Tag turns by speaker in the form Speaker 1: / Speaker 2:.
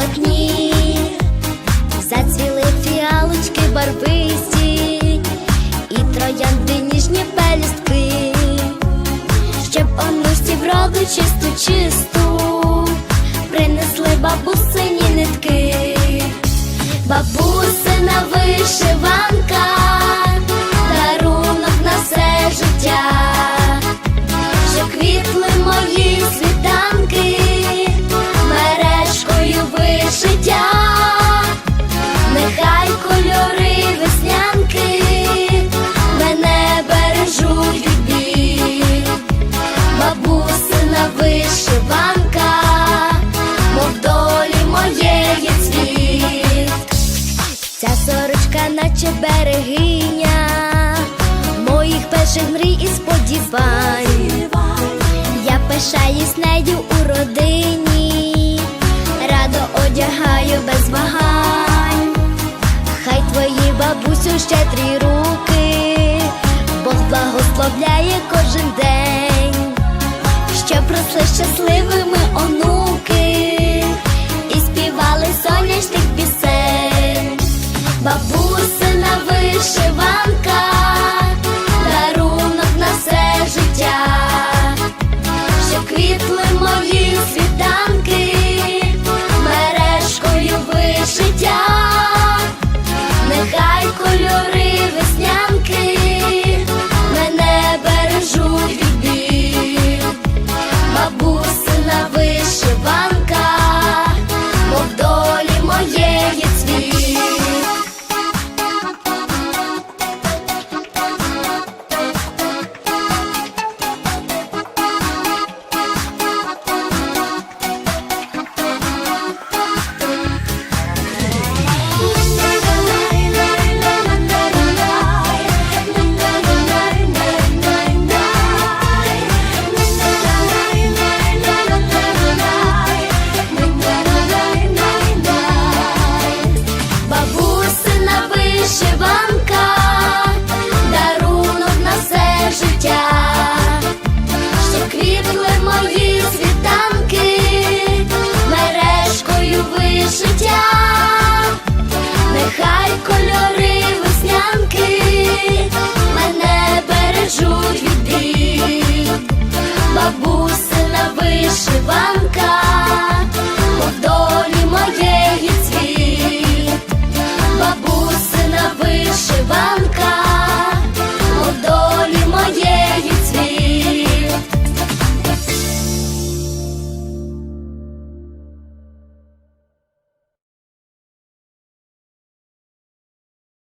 Speaker 1: полотні, зацвіли фіалочки барвисті, і троянди ніжні пелюстки, щоб онусі вроду чисту чисту, принесли бабусині нитки, бабусина вишиванка, Віра, наче берегиня, моїх перших мрій і сподівань. Я пишаюсь нею у родині, радо одягаю без вагань, хай твої бабусю ще три руки, Бог благословляє кожен день, Щоб росли щасливими онуки, і співали сонячних пісень. Бабу başı